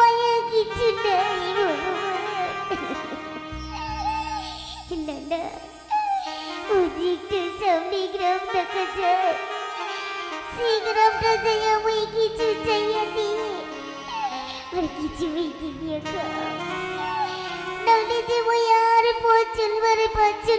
মায়া কিছু নেই ভগবান?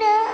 না।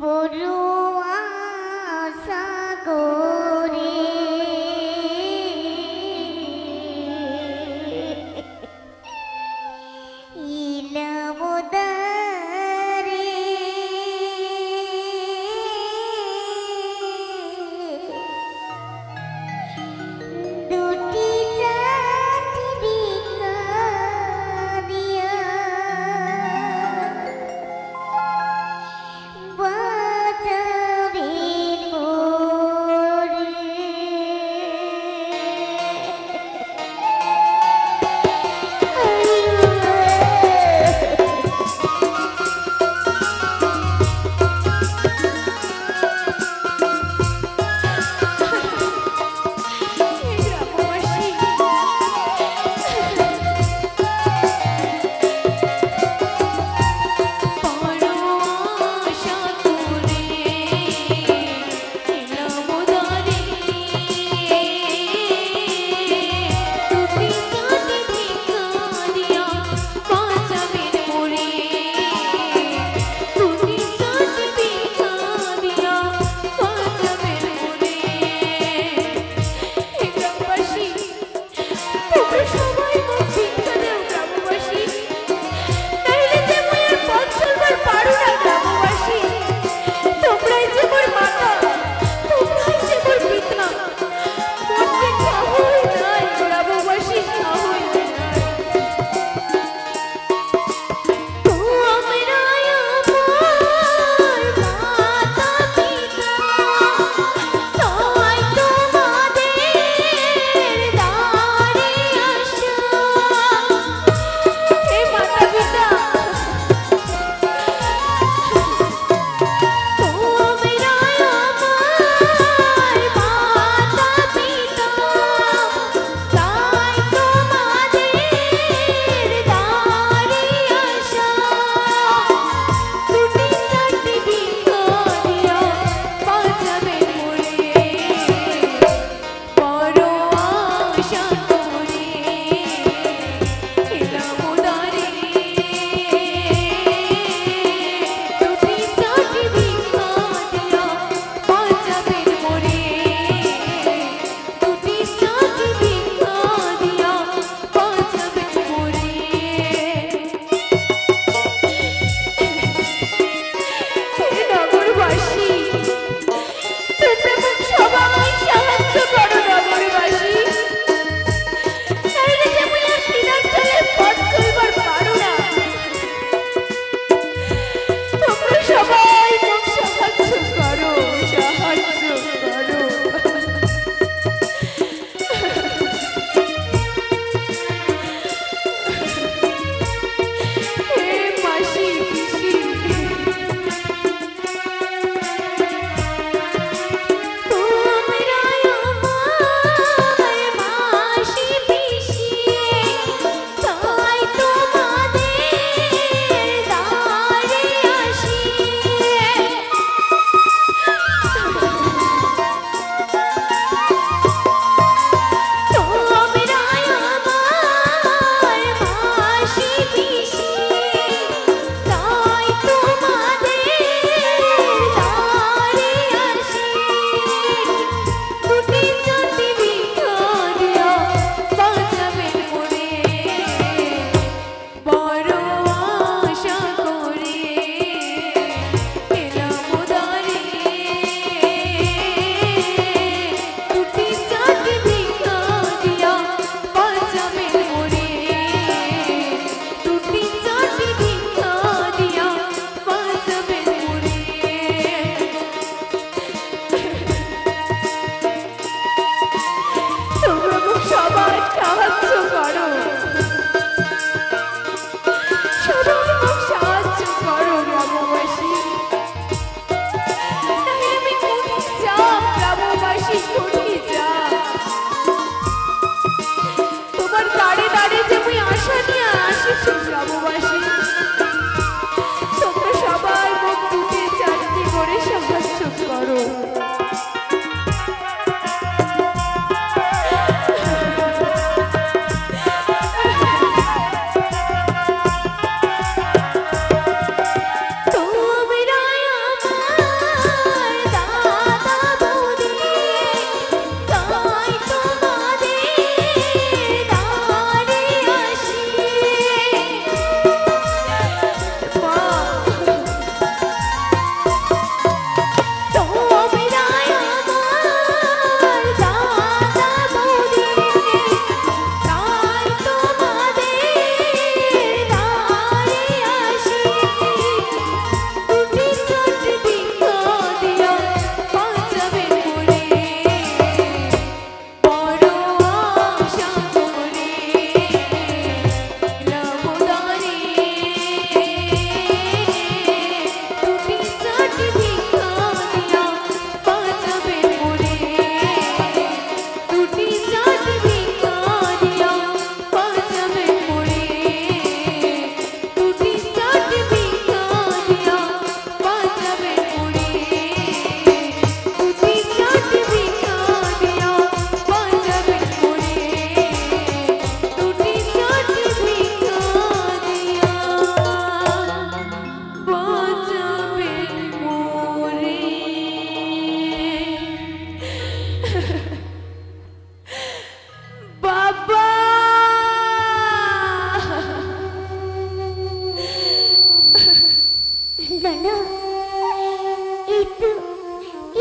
বড় আশা করে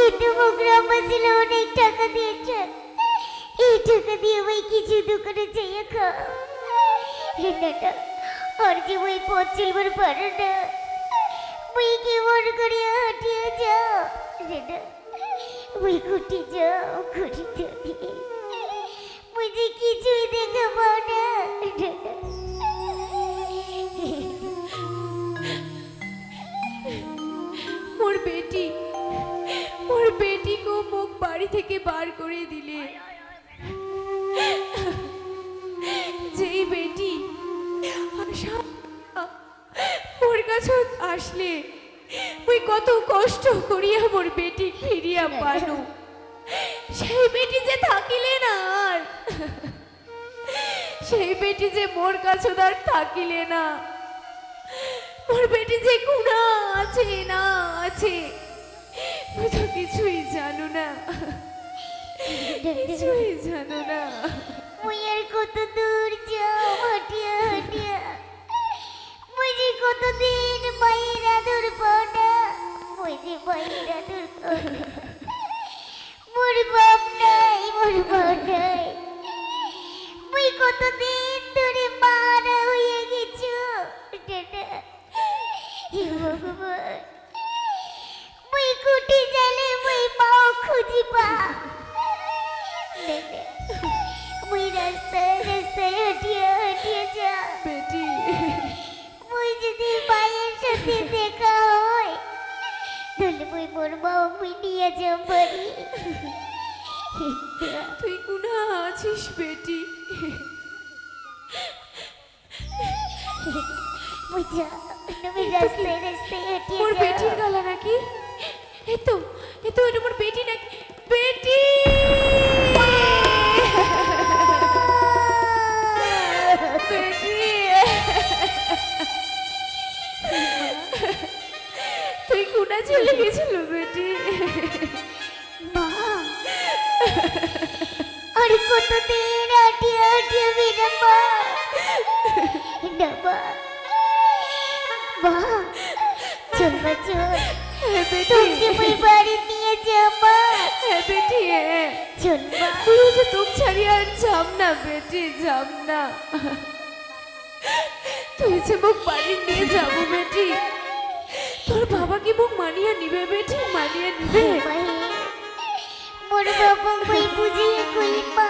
কিন্তু বগুড়া ছিল অনেক টাকা দিয়েছেন এই টাকা দিয়ে আমায় কিছু দোকানে চাইয়ে খাও। হেনাটা আর ওই পথ চলবার না, ওই কি মন করে হাঁটিয়ে যাও। হেনা ওই খুঁটি যাও খুঁটি যাবি বুঝি কিছুই দেখাবো না। বাড়ি থেকে বার করে দিলে। যেই বেটি মোর কাছে আসলে ওই কত কষ্ট করিয়া মোর বেটি ফিরিয়া পানো। সেই বেটি যে থাকিলে না আর। সেই বেটি যে মোর কাছে আর থাকিলে না। মোর বেটি যে গুণা আছে না আছে। তুই তো কিছুই জানো না। কিছুই জানো না। মুই আর কত দূর যাও হাঁটিয়া হাঁটিয়া। মুই যে কতদিন মায়ের আদর পাও না মুই যে মায়ের আদর মোর বাপ নাই, মোর মা নাই। মুই কতদিন ধরে মারা হয়ে গেছো টাটা হে ভগবান মুই কুটি জালে মুই পাও খুঁজি পা মুই রাস্তায় রাস্তায় হাঁটিয়া হাঁটিয়া যা। বেটি মুই যদি মায়ের সাথে দেখা হয় তাহলে মুই মোর বাবা মুই নিয়ে যাও বাড়ি। তুই গুণা আছিস বেটি মুই যা তুমি রাস্তায় রাস্তায় হাঁটিয়া মোর যাও বেটির গলা নাকি? এই তো। এই তো এটা আমার বেটি নাকি? বেটি বেটি মানিয়ে নিবে মোর বাবা কই বুঝিয়ে কই মা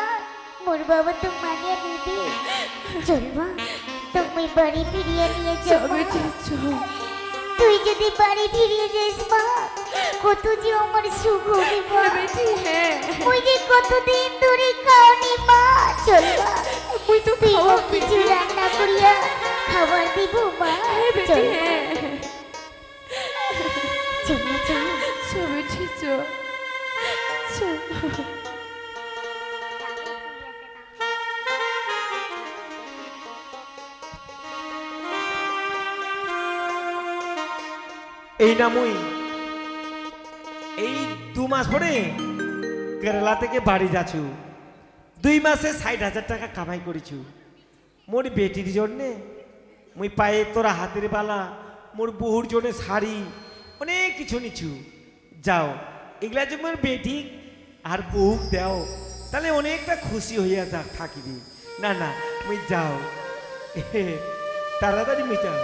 মোর বাবা তো মানিয়ে নিবি। চল মা তুমি বাড়ি ফিরিয়ে নিয়ে যাও তুই যদি বাড়ি ফিরিয়ে যাস মা কত যে আমার সুখ হবে মা হ্যাঁ হ্যাঁ। ওই যে কতদিন ধরে খাওনি মা চল মা তুই তো কিছু রান্না করিয়া খাবার দিব মা হ্যাঁ। এই না মুই। এই দু মাস পরে কেরালা থেকে বাড়ি যাচ্ছু। দুই মাসে ষাট হাজার টাকা কামাই করেছু। মোর বেটির জন্যে মুই পায়ে তোরা হাতের বালা, মোর বহুর জন্য শাড়ি, অনেক কিছু নিছু। যাও। এগুলা যে মোর বেটি আর বহু দেও তাহলে অনেকটা খুশি হইয়া যা থাকিবি। না না মুই যাও। তাড়াতাড়ি মিটাও।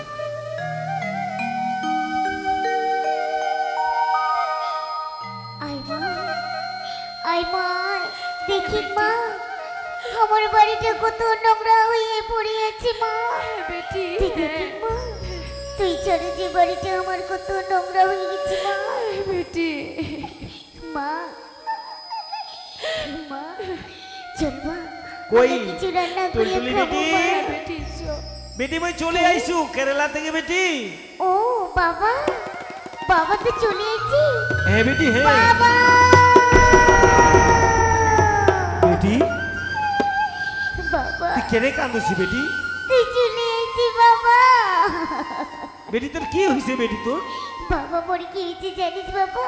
দেখি মা আমার বাড়িটা কত নোংরা হয়ে পড়ে আছে মা। হ্যাঁ বেটি হ্যাঁ। মা তুই চলে যে বাড়িটা আমার কত নোংরা হয়ে গেছে মা। বেটি মা মা চল মা কই? কিছু রান্না করে খাব বেটি? মই চলে আইসু কেরালা থেকে বেটি ও বাবা বাবা তো চলে এসেছি হ্যাঁ বেটি হ্যাঁ বাবা বেটি বাবা তুই কেনে কান্দছি বেটি তুই চলে এসেছি বাবা বেটি তোর কি হয়েছে বেটি তোর বাবা মরে কি হয়েছে জানিস বাবা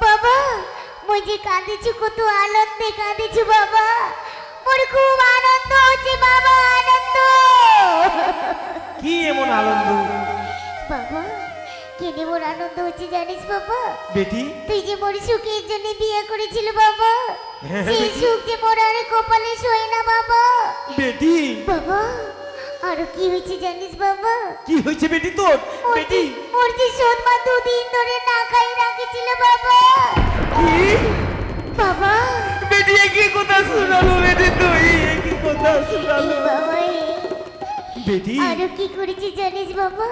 বাবা মই যে কাঁদেছি কত আনন্দে কাঁদেছি বাবা। মোর খুব আনন্দ হচ্ছে বাবা আনন্দ। কি এমন আনন্দ? বাবা কেনে মোর আনন্দ হচ্ছে জানিস বাবা? বেটি? তুই যে মোর সুখের জন্য বিয়ে করেছিল বাবা সেই সুখ যে মোর আর কপালে শোয় না বাবা। বেটি? বাবা আর কি হয়েছে জানিস বাবা? কি হয়েছে বেটি তোর? বেটি? মোর যে সৎমা দুদিন ধরে না খাই রাখেছিল বাবা। কি? বাবা। বেটি কি কথা শোনালো বেটি তুই কি কথা শোনালো। বাবা বেটি? আরও কি করেছি জানিস বাবা?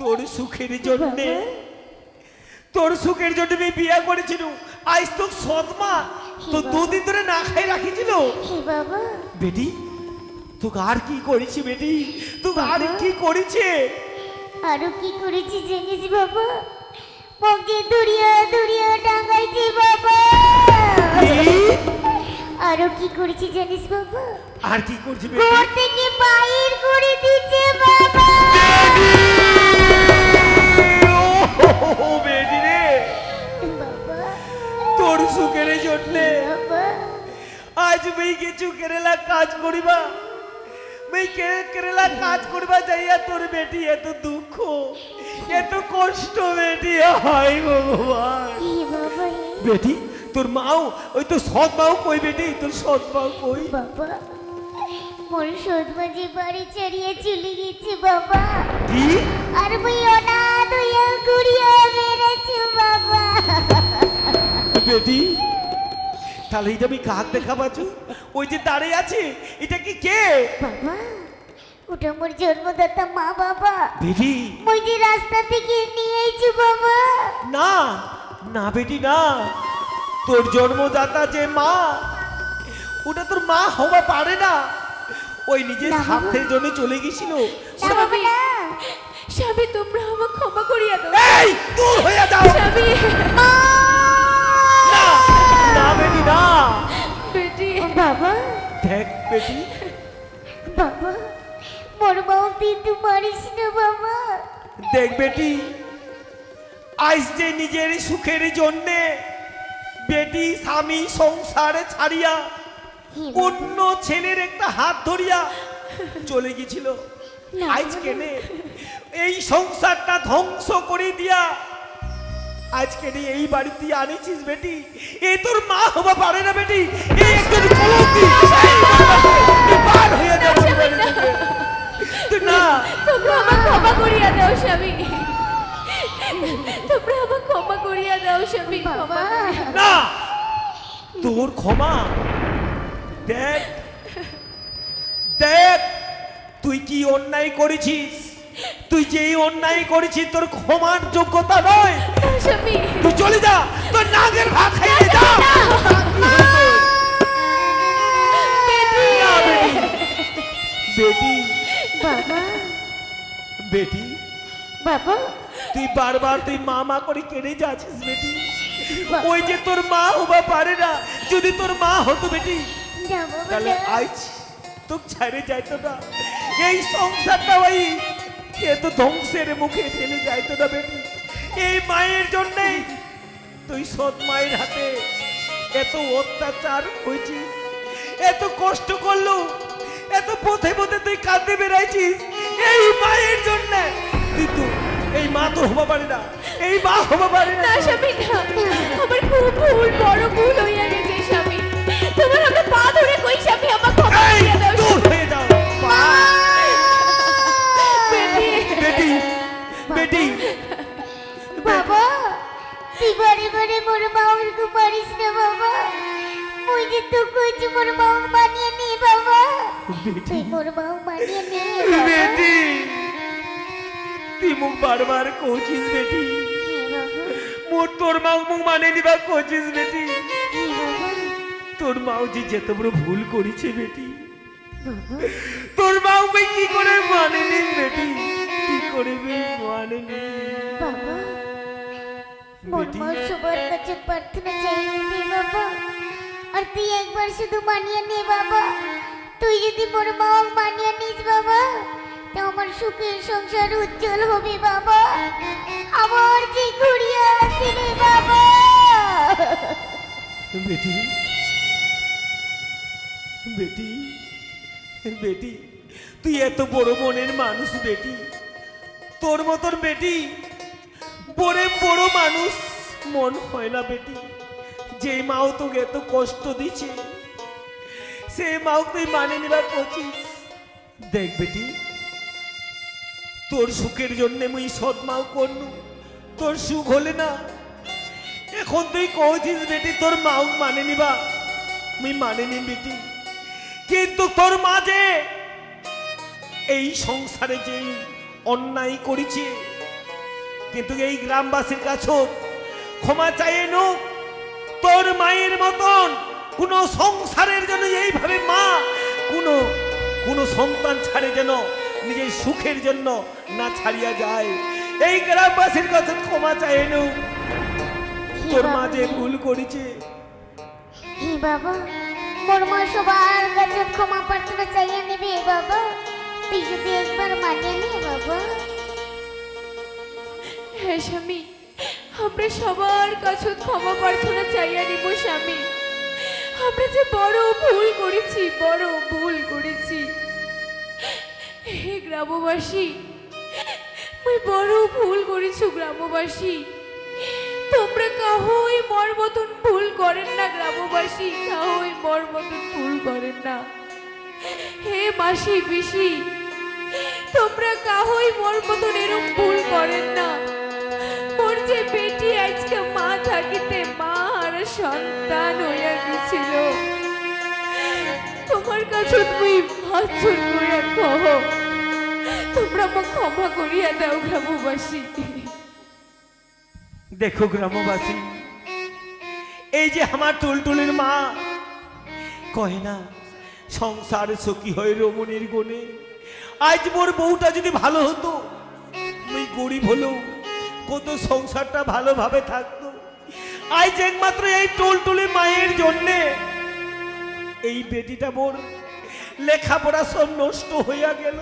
তোর সুখের জন্য তোর সুখের জন্য আমি বিয়ে করেছিল। আজ তোর সৎমা তো দুদিন ধরে না খাই রাখিছিল বাবা। বেটি? তোকে আর কি করেছি বেটি? তোকে আর কি করেছে? আরও কি করেছি জানিস বাবা? মগে দুরিয়া দুরিয়া টাঙ্গাইছি বাবা? আরও কি করেছি জানিস বাবা? আর কি করছি ঘর বেটি থেকে বাইর করে দিচ্ছে বাবা। ও বেটি রে। বাবা। তোর সুখের জন্য। বাবা। আজ মেয়ে কিছু কেরালা কাজ করিবা। কেরালা কাজ করিবা যাইয়া তোর বেটি এত দুঃখ এত কষ্ট বেটি হাই ভগবান বেটি তোর মাও ওই তো সৎ মাও কই বেটি তোর সৎ মাও কই বাবা মোর সদমা যে বাড়ি ছাড়িয়ে চলে গেছে বাবা কি আর মুই অনাথ হইয়া ঘুরিয়া বেড়াচ্ছি বাবা বেটি তাহলে এটা আমি কাক দেখা পাচ্ছ? ওই যে দাঁড়িয়ে আছে এটা কি কে? বাবা ওটা মোর জন্মদাতা মা বাবা। বেটি মুই যে রাস্তা থেকে নিয়ে আইছি বাবা। না না বেটি না। তোর জন্মদাতা যে মা ওটা তোর মা হওয়া পারে না। ওই নিজের স্বার্থের জন্য চলে গেছিল। বাবা স্বামী। স্বামী তোমরা আমাকে ক্ষমা করিয়া দাও। এই দূর হয়ে যাও। স্বামী। না। না। বেটি বাবা। দেখ বেটি বাবা মোর মাও কিন্তু মারিস না বাবা। দেখ বেটি আজ যে নিজের সুখের জন্যে বেটি স্বামী সংসারে ছাড়িয়া অন্য ছেলের একটা হাত ধরিয়া চলে গেছিল। আজ কেনে? এই সংসারটা ধ্বংস করে দিয়া আজকে নিয়ে এই বাড়িতে আনিছিস বেটি? এ তোর মা হবা পারে না বেটি। এই একজন কলঙ্কি। পার হয়ে। তুই না। তোমরা আমাকে ক্ষমা করিয়া দাও স্বামী। তোমরা আমাকে ক্ষমা করিয়া দাও স্বামী ক্ষমা না। তোর ক্ষমা। দেখ। দেখ তুই কি অন্যায় করেছিস? তুই যেই অন্যায় করেছিস তোর ক্ষমার যোগ্যতা নয়। তুই চলে যা তোর নাগের ভাত খাইয়ে যা বেটি। বাবা। বেটি। বাবা। তুই বারবার তুই মা মা করে কেড়ে যাচ্ছিস বেটি। ওই যে তোর মা হবা পারে না। যদি তোর মা হতো বেটি তাহলে না। আজ তোকে ছাড়ে যাইতো না। এই সংসারটা ভাই এ তো ধ্বংসের মুখে ফেলে যাইতো না বেটি। এই মায়ের জন্যেই তুই সৎ মায়ের হাতে এত অত্যাচার হয়েছিস। এত কষ্ট করল এত পথে পথে তুই কাঁদতে বেড়াইছিস এই মায়ের জন্য তুই তো এই মা তো হবা পারে না এই মা হবা পারে না। স্বামী না। আমার খুব ভুল বড় ভুল হইয়া গেছে স্বামী। তোমার আমরা পা ধরে কই স্বামী আমাকে ক্ষমা করিয়া দাও। দূর হয়ে যাও মা বেটি বেটি বেটি। বাবা তুই বারে বারে মোর মাওকে মারিস না বাবা। মুই যে তো কইছি মোর মাও মানিয়ে নে বাবা। তুই মোর মাও মানিয়ে নে। বেটি। তুই মুখ বারবার কচিস বেটি। মোর তোর মাও মুখ মানে নিবা কচিস বেটি। তোর মাও যে যেত বড় ভুল করেছে বেটি। তোর মাও কি করে মানে নিন বেটি? কি করে বে মানে বাবা মোর বেটি কাছে প্রার্থনা চাই বাবা। আর তুই একবার শুধু মানিয়ে নে বাবা। তুই যদি মোর মা মানিয়ে নিস বাবা তো আমার সুখের সংসার উজ্জ্বল হবে বাবা। আমার যে ঘুরিয়ে আসে রে বাবা। বেটি বেটি বেটি তুই এত বড় মনের মানুষ বেটি। তোর মতন বেটি। বড়ে বড় মানুষ, মন হয় না বেটি। যে মাও তোকে এত কষ্ট দিচ্ছে সে মাও তুই মানে নিবার করছিস দেখ বেটি, তোর সুখের জন্য মুই সৎ মাও করনু তোর সুখ হলে না। এখন তুই কইছিস বেটি, তোর মাও মানে নিবা। মুই মানে নি বেটি। কিন্তু তোর মা মাঝে এই সংসারে যে অন্যায় করেছে। কিন্তু এই গ্রামবাসীর কাছে ক্ষমা চাইয়ে নোক। তোর মায়ের মতন কোন সংসারের জন্য এইভাবে মা, কোনো কোনো সন্তান ছাড়ে যেন নিজের সুখের জন্য না ছাড়িয়া যায়। এই গ্রামবাসীর কাছে ক্ষমা চাইয়ে নোক। তোর মা যে ভুল করেছে। বাবা, মোর মা সবার কাছে ক্ষমা প্রার্থনা চাইয়ে নেবে, বাবা। যদি একবার মানে নে বাবা। হ্যাঁ স্বামী। আমরা সবার কাছে ক্ষমা প্রার্থনা চাইয়া নিব, স্বামী। আমরা যে বড় ভুল করেছি, বড় ভুল করেছি। হে গ্রামবাসী মুই বড় ভুল করেছ, গ্রামবাসী। তোমরা কাহই মর মতন ভুল করেন না, গ্রামবাসী। কাহই মর মতন ভুল করেন না। হে মাসি, পিসি তোমরা কাহই মোর মতন এরকম ভুল করেন না। মোর যে বেটি আজকে মা থাকিতে মা আর সন্তান হইয়া গেছিল। তোমার কাছে তুমি করিয়া কহ। তোমরা মোক ক্ষমা করিয়া দাও গ্রামবাসী। দেখো গ্রামবাসী, এই যে আমার টুলটুলির মা, কয় না, সংসার সখী হয় রমণীর গুণে। আজ মোর বউটা যদি ভালো হতো আমি গরিব হলেও কত সংসারটা ভালোভাবে থাকতো। আজ একমাত্র এই টুলটুলি মায়ের জন্যে এই বেটিটা মোর লেখাপড়া সব নষ্ট হইয়া গেল।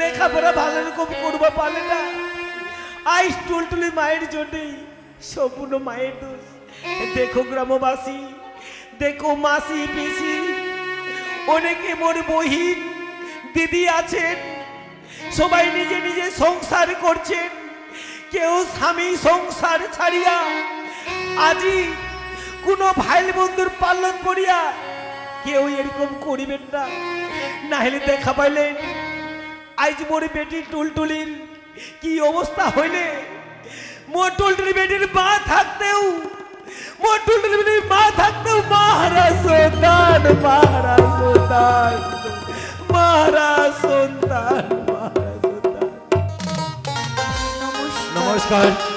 লেখাপড়া ভালো রকম করবা পারে না। আই টুলটুলি মায়ের জন্যই সম্পূর্ণ মায়ের দোষ। দেখো গ্রামবাসী, দেখো মাসি পিসি অনেকে মোর বহিন দিদি আছেন, সবাই নিজে নিজে সংসার করছেন, কেউ স্বামী সংসার ছাড়িয়া, আজি কোনো ভাই বন্ধুর পালন করিয়া কেউ এরকম করিবেন না। না হলে দেখা পাইলেন আজ মোর বেটি টুলটুলির কি অবস্থা হইলে? মোর টুলটুলি বেটির মা থাকতেও, মোর টুলটুলি বেটির মা থাকতেও মহারাজ সন্তান মহারাজ সন্তান মহারাজ সন্তান। নমস্কার।